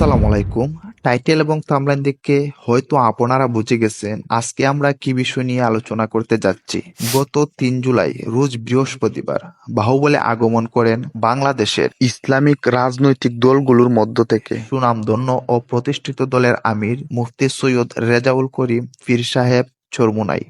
আসসালামু আলাইকুম। টাইটেল এবং থামলাইন দেখে হয়তো আপনারা বুঝে গেছেন আজকে আমরা কি বিষয় নিয়ে আলোচনা করতে যাচ্ছি। গত তিন জুলাই, রোজ বৃহস্পতিবার, বাহুবলে আগমন করেন বাংলাদেশের ইসলামিক রাজনৈতিক দলগুলোর মধ্য থেকে। সুনামধন্য ও প্রতিষ্ঠিত দলের আমির মুফতি সৈয়দ রেজাউল করিম পীর সাহেব চরমুনাই।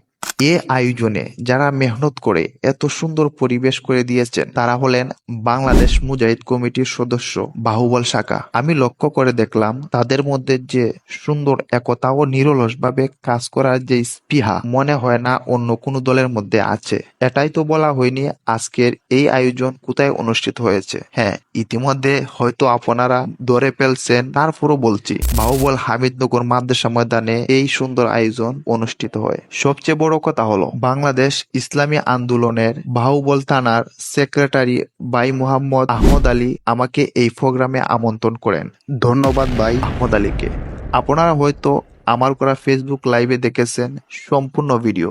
এ আয়োজনে যারা মেহনত করে এত সুন্দর পরিবেশ করে দিয়েছেন, তারা হলেন বাংলাদেশ মুজাহিদ কমিটির সদস্য বাহুবল শাখা। আমি লক্ষ্য করে দেখলাম তাদের মধ্যে যে সুন্দর একতা ও নিরলসভাবে কাজ করার যে স্পৃহা, মনে হয় না অন্য কোনো দলের মধ্যে আছে। এটাই তো বলা হয়নি আজকের এই আয়োজন কোথায় অনুষ্ঠিত হয়েছে। হ্যাঁ ইতিমধ্যে হয়তো আপনারা ধরে ফেলছেন, তারপরও বলছি, বাহুবল হামিদনগর মাদ্রাসা ময়দানে এই সুন্দর আয়োজন অনুষ্ঠিত হয়। সবচেয়ে বড় হলো, বাংলাদেশ ইসলামী আন্দোলনের বাহুবল থানার সেক্রেটারি বাই মুহাম্মদ আহমদ আলী আমাকে এই প্রোগ্রামে আমন্ত্রণ করেন। ধন্যবাদ ভাই আহমদ আলীকে। আপনারা হয়তো আমার করা ফেসবুক লাইভে দেখেছেন সম্পূর্ণ ভিডিও।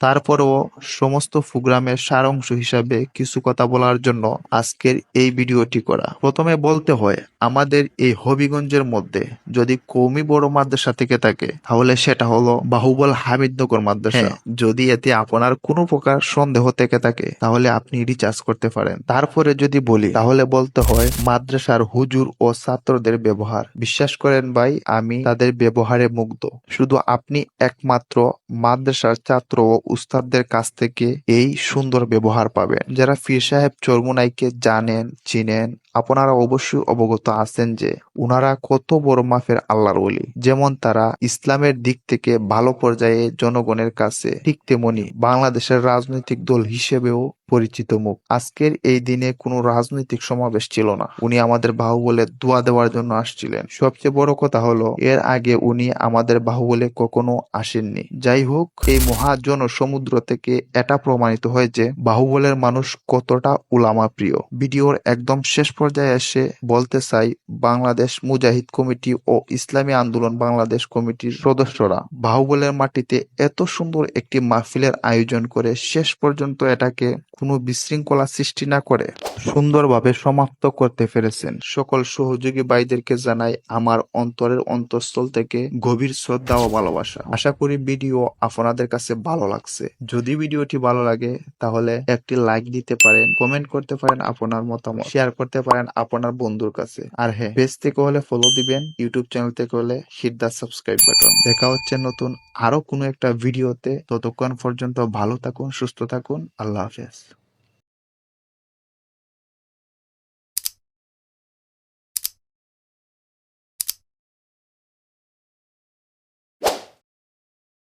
তারপরেও সমস্ত প্রোগ্রামের সারাংশ হিসাবে কিছু কথা বলার জন্য আজকের এই ভিডিওটি করা। প্রথমে বলতে হয় আমাদের এই হবিগঞ্জের মধ্যে যদি কৌমি বড় মাদ্রাসা থেকে থাকে তাহলে সেটা হলো বাহুবল হামিদনগর মাদ্রাসা। হ্যাঁ। যদি এতে আপনার কোনো প্রকার সন্দেহ থেকে থাকে তাহলে আপনি রিচার্জ করতে পারেন। তারপরে যদি বলি তাহলে বলতে হয় মাদ্রাসার হুজুর ও ছাত্রদের ব্যবহার। বিশ্বাস করেন ভাই আমি তাদের ব্যবহারে মুগ্ধ। শুধু আপনি একমাত্র মাদ্রাসার ছাত্র ও উস্তাদদের কাছ থেকে এই সুন্দর ব্যবহার পাবেন। যারা ফির সাহেব চরমুনাইকে জানেন, চিনেন, আপনারা অবশ্যই অবগত আছেন যে উনারা কত বড় মাফের আল্লাহর ওলি। যেমন তারা ইসলামের দিক থেকে ভালো পর্যায়ে জনগণের কাছে ঠিক তেমনি বাংলাদেশের রাজনৈতিক দল হিসেবেও পরিচিত মুখ। আজকের এই দিনে কোনো রাজনৈতিক সমাবেশ ছিল না। উনি আমাদের বাহুবলে দোয়া দেওয়ার জন্য আসছিলেন। সবচেয়ে বড় কথা হলো, এর আগে উনি আমাদের বাহুবলে কখনো আসেননি। যাই হোক, এই মহাজন সমুদ্র থেকে এটা প্রমাণিত হয় যে বাহুবলের মানুষ কতটা উলামা প্রিয়। ভিডিওর একদম শেষ পর্যায়ে এসে বলতে চাই, বাংলাদেশ মুজাহিদ কমিটি ও ইসলামী আন্দোলন বাংলাদেশ কমিটির সদস্যরা, বাহুবলের মাটিতে এত সুন্দর একটি মাহফিলের আয়োজন করে শেষ পর্যন্ত এটাকে কোনো বিশৃঙ্খলা সৃষ্টি না করে সুন্দরভাবে সমাপ্ত করতে পেরেছেন। সকল সহযোগী ভাইদেরকে জানাই আমার অন্তরের অন্তঃস্থল থেকে গভীর শ্রদ্ধা ও ভালোবাসা। আশা করি ভিডিও আপনাদের কাছে ভালো লাগছে। যদি ভিডিওটি ভালো লাগে, তাহলে একটি লাইক দিতে পারেন, কমেন্ট করতে পারেন আপনার মতামত, শেয়ার করতে পারেন আপনার বন্ধুর কাছে। আর হ্যাঁ পেজ থেকে হলে ফলো দিবেন ইউটিউব চ্যানেল থেকে হলে হিট দা সাবস্ক্রাইব বাটন দেখা হচ্ছে নতুন আরও কোনো একটা ভিডিওতে। ততক্ষণ পর্যন্ত ভালো থাকুন, সুস্থ থাকুন। আল্লাহ হাফেজ।